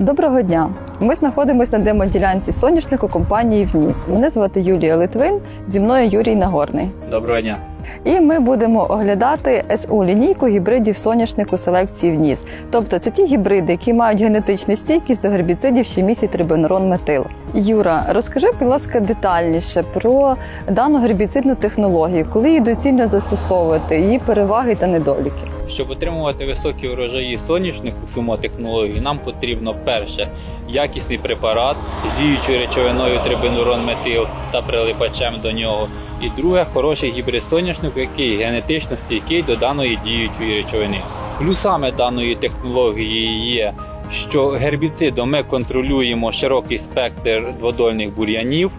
Доброго дня! Ми знаходимося на демоділянці соняшнику компанії ВНІС. Мене звати Юлія Литвин, зі мною Юрій Нагорний. Доброго дня. І ми будемо оглядати СУ лінійку гібридів соняшнику селекції ВНІС. Тобто це ті гібриди, які мають генетичну стійкість до гербіцидів, що містять трибенурон метил. Юра, розкажи, будь ласка, детальніше про дану гербіцидну технологію, коли її доцільно застосовувати, її переваги та недоліки. Щоб отримувати високі урожаї соняшнику сумотехнології, нам потрібно перше якісний препарат з діючою речовиною трибенурон метил та прилипачем до нього. І друге хороший гібрид соняшнику, який генетично стійкий до даної діючої речовини. Плюсами даної технології є, що гербіцидом ми контролюємо широкий спектр дводольних бур'янів.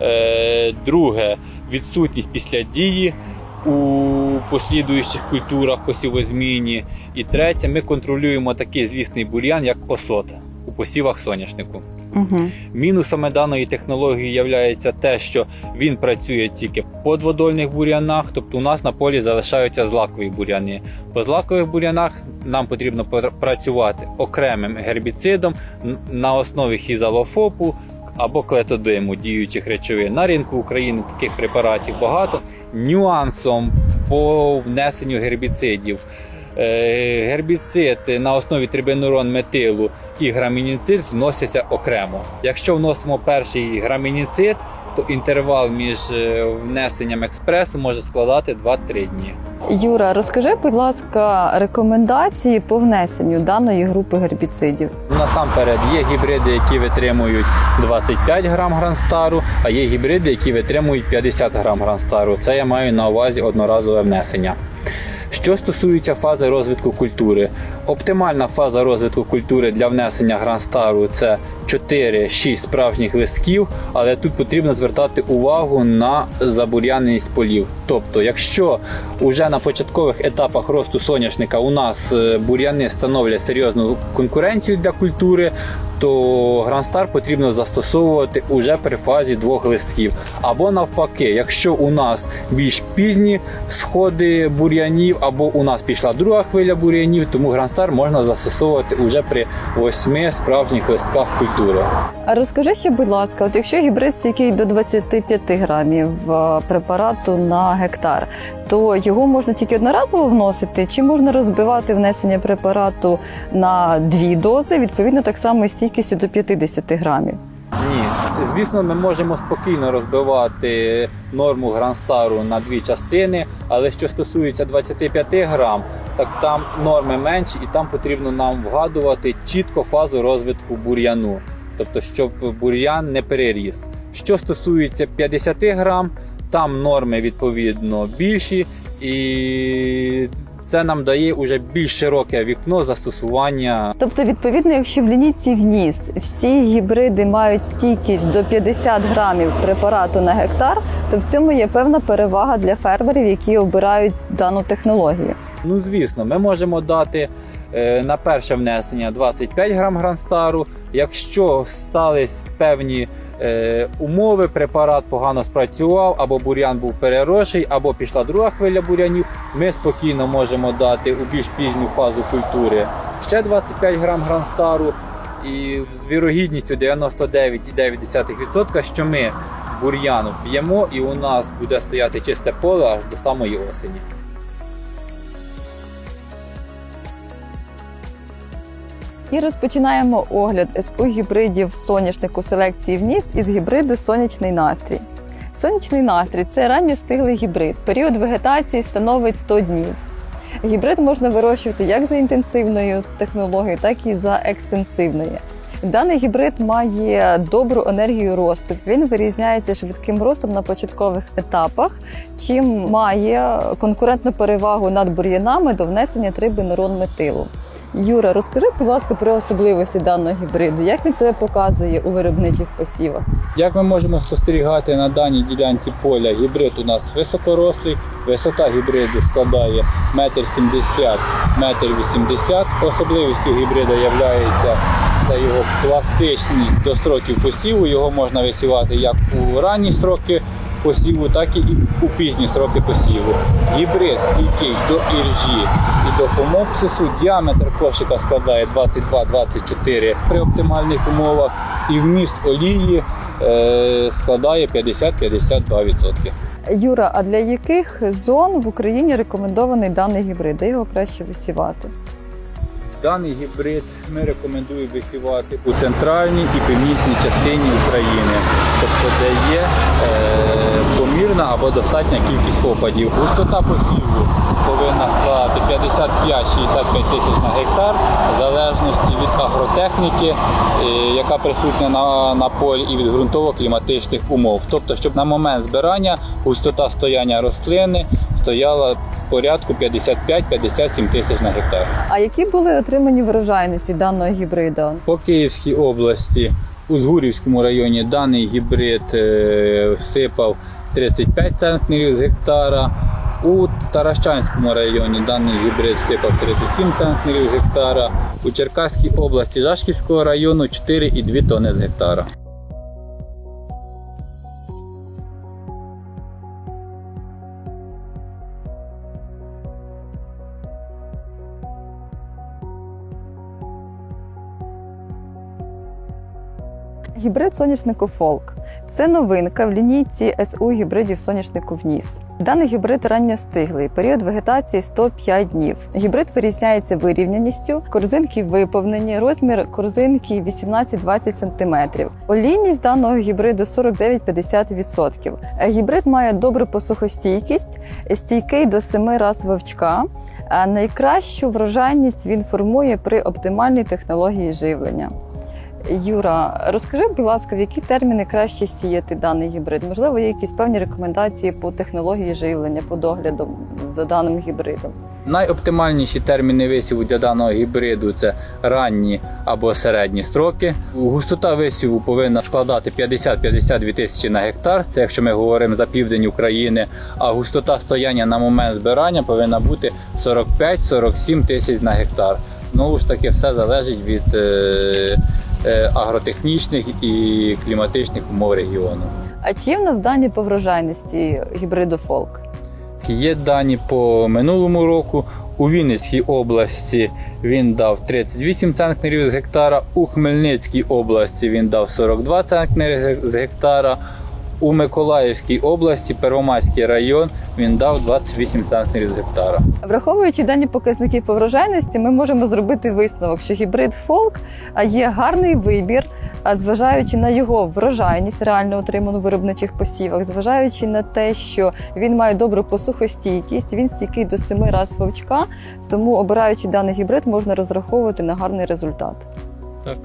Е, Друге відсутність після дії у послідуючих культурах посівозміні. І третє, ми контролюємо такий злісний бур'ян, як осот у посівах соняшнику. Угу. Мінусами даної технології є те, що він працює тільки по дводольних бур'янах, тобто у нас на полі залишаються злакові бур'яни. По злакових бур'янах нам потрібно пр- працювати окремим гербіцидом на основі хізалофопу або клетодиму діючих речовин. На ринку України таких препаратів багато. Нюансом по внесенню гербіцидів. Е, Гербіцид на основі трибенурон метилу і грамініцид вносяться окремо. Якщо вносимо перший грамініцид, то інтервал між е, внесенням експресу може складати 2-3 дні. Юра, розкажи, будь ласка, рекомендації по внесенню даної групи гербіцидів. Насамперед є гібриди, які витримують 25 грам гранстару, а є гібриди, які витримують 50 грам гранстару. Це я маю на увазі одноразове внесення. Що стосується фази розвитку культури, оптимальна фаза розвитку культури для внесення гранстару це 4-6 справжніх листків, але тут потрібно звертати увагу на забур'яненість полів. Тобто, якщо уже на початкових етапах росту соняшника у нас е, бур'яни становлять серйозну конкуренцію для культури, то гранстар потрібно застосовувати уже при фазі двох листків. Або навпаки, якщо у нас більш пізні сходи бур'янів, або у нас пішла друга хвиля бур'янів, тому гранстар можна застосовувати уже при восьми справжніх листках культури. А розкажи ще, будь ласка, от якщо гібрид стійкий до 25 грамів е, препарату на гектар, то його можна тільки одноразово вносити, чи можна розбивати внесення препарату на дві дози, відповідно так само і стійкістю до 50 грамів? Ні, звісно, ми можемо спокійно розбивати норму гранстару на дві частини, але що стосується 25 грам, так там норми менші, і там потрібно нам вгадувати чітко фазу розвитку бур'яну, тобто щоб бур'ян не переріс. Що стосується 50 грам, там норми відповідно більші, і це нам дає уже більш широке вікно застосування Тобто, відповідно, якщо в лінійці вніс всі гібриди мають стійкість до 50 грамів препарату на гектар, то в цьому є певна перевага для фермерів, які обирають дану технологію. Ну, звісно, ми можемо дати е, на перше внесення 25 грам гранстару. Якщо стались певні умови, препарат погано спрацював, або бур'ян був переросший, або пішла друга хвиля бур'янів, ми спокійно можемо дати у більш пізню фазу культури ще 25 грам гранстару. І з вірогідністю 99,9%, що ми бур'ян вб'ємо, і у нас буде стояти чисте поле аж до самої осені. І розпочинаємо огляд СУ гібридів соняшнику селекції вніс із гібриду сонячний настрій. Сонячний настрій це ранньостиглий гібрид. Період вегетації становить 100 днів. Гібрид можна вирощувати як за інтенсивною технологією, так і за екстенсивною. Даний гібрид має добру енергію росту. Він вирізняється швидким ростом на початкових етапах, чим має конкурентну перевагу над бур'янами до внесення трибенурон метилу. Юра, розкажи, будь ласка, про особливості даного гібриду. Як він себе показує у виробничих посівах? Як ми можемо спостерігати на даній ділянці поля, гібрид у нас високорослий, висота гібриду складає 1,70 м, 1,80 м. Особливістю гібрида є це його пластичність до строків посіву. Його можна висівати як у ранні строки посіву, так і у пізні сроки посіву. Гібрид стійкий до іржі і до фомопсису. Діаметр кошика складає 22-24 при оптимальних умовах, і вміст олії е, складає 50-52%. Юра, а для яких зон в Україні рекомендований даний гібрид? Де його краще висівати? Даний гібрид ми рекомендуємо висівати у центральній і північній частині України, тобто де є е, помірна або достатня кількість опадів. Густота посіву повинна складати 55-65 тисяч на гектар, в залежності від агротехніки, е, яка присутня на, на полі, і від ґрунтово-кліматичних умов. Тобто, щоб на момент збирання густота стояння рослини стояла порядку 55-57 тисяч на гектар. А які були отримані врожайності даного гібрида? По Київській області у Згурівському районі даний гібрид е, всипав 35 центнерів з гектара. У Таращанському районі даний гібрид всипав 37 центнерів з гектара. У Черкаській області Жашківського району 4,2 тонни з гектара. Гібрид соняшнику Фолк це новинка в лінійці СУ гібридів соняшнику вніс. Даний гібрид ранньостиглий, період вегетації 105 днів. Гібрид вирізняється вирівняністю, корзинки виповнені, розмір корзинки 18-20 см. Олійність даного гібриду 49-50%. Е, Гібрид має добру посухостійкість, стійкий до 7 раз вовчка. А найкращу врожайність він формує при оптимальній технології живлення. Юра, розкажи, будь ласка, в які терміни краще сіяти даний гібрид? Можливо, є якісь певні рекомендації по технології живлення, по догляду за даним гібридом? Найоптимальніші терміни висіву для даного гібриду це ранні або середні строки. Густота висіву повинна складати 50-52 тисячі на гектар. Це якщо ми говоримо за південь України. А густота стояння на момент збирання повинна бути 45-47 тисяч на гектар. Знову ж таки, все залежить від е, агротехнічних і кліматичних умов регіону. А чи є в нас дані по врожайності гібриду Фолк? Є дані по минулому року. У Вінницькій області він дав 38 центнерів з гектара, у Хмельницькій області він дав 42 центнери з гектара. У Миколаївській області, Первомайський район, він дав 28 центнерів з гектара. Враховуючи дані показники по врожайності, ми можемо зробити висновок, що гібрид Фолк є гарний вибір, а зважаючи на його врожайність, реально отриману в виробничих посівах, зважаючи на те, що він має добру посухостійкість, він стійкий до 7 раз вовчка, тому обираючи даний гібрид, можна розраховувати на гарний результат. Так.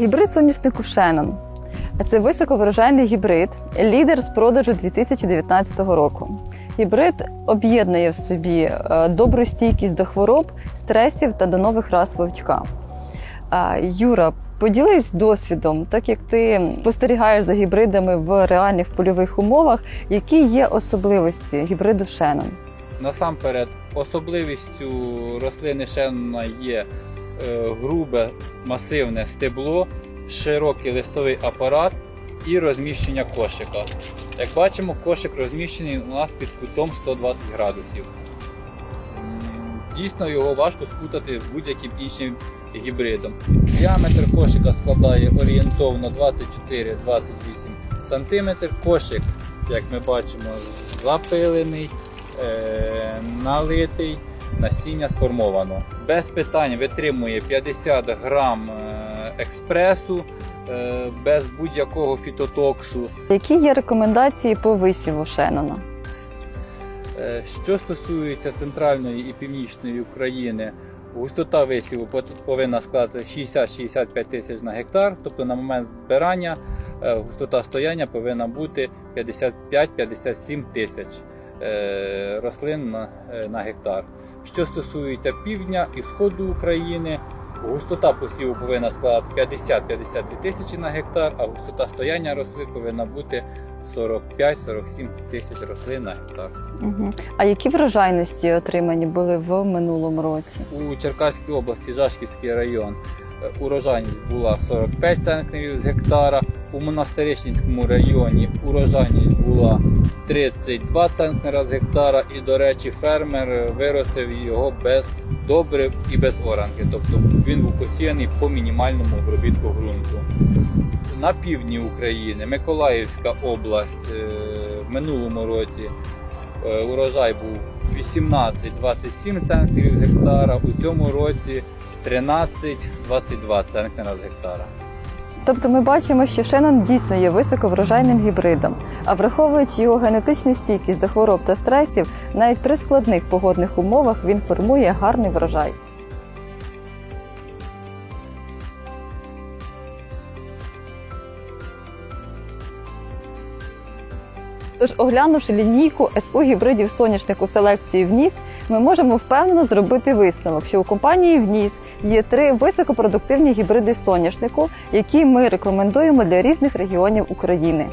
Гібрид соняшнику Шеннон. Це високоврожайний гібрид, лідер з продажу 2019 року. Гібрид об'єднує в собі е, добру стійкість до хвороб, стресів та до нових рас вовчка. Юра, поділись досвідом, так як ти спостерігаєш за гібридами в реальних польових умовах, які є особливості гібриду Шеннон? Насамперед, особливістю рослини Шеннона є е, грубе масивне стебло, широкий листовий апарат і розміщення кошика. Як бачимо, кошик розміщений у нас під кутом 120 градусів. Дійсно, його важко спутати з будь-яким іншим гібридом. Діаметр кошика складає орієнтовно 24-28 см. Кошик, як ми бачимо, запилений, е, налитий, насіння сформовано. Без питань витримує 50 грам е, експресу, е, без будь-якого фітотоксу. Які є рекомендації по висіву Шеннона? Е, Що стосується центральної і північної України, густота висіву повинна складати 60-65 тисяч на гектар, тобто на момент збирання густота стояння повинна бути 55-57 тисяч рослин на, е, на гектар. Що стосується півдня і сходу України, густота посіву повинна складати 50-52 тисячі на гектар, а густота стояння рослин повинна бути 45-47 тисяч рослин на гектар. Угу. А які врожайності отримані були в минулому році? У Черкаській області Жашківський район е, урожайність була 45 центнерів з гектара. У Монастирищенському районі урожайність була 32 центнера з гектара. І, до речі, фермер виростив його без добрив і без оранки. Тобто він був посіяний по мінімальному обробітку ґрунту. На півдні України, Миколаївська область е, в минулому році Е, урожай був 18-27 центнерів з гектара, у цьому році 13-22 центнера з гектара. Тобто ми бачимо, що Шеннон дійсно є високоврожайним гібридом, а враховуючи його генетичну стійкість до хвороб та стресів, навіть при складних погодних умовах він формує гарний врожай. Тож, оглянувши лінійку СУ гібридів соняшнику селекції ВНІС, ми можемо впевнено зробити висновок, що у компанії ВНІС є три високопродуктивні гібриди соняшнику, які ми рекомендуємо для різних регіонів України.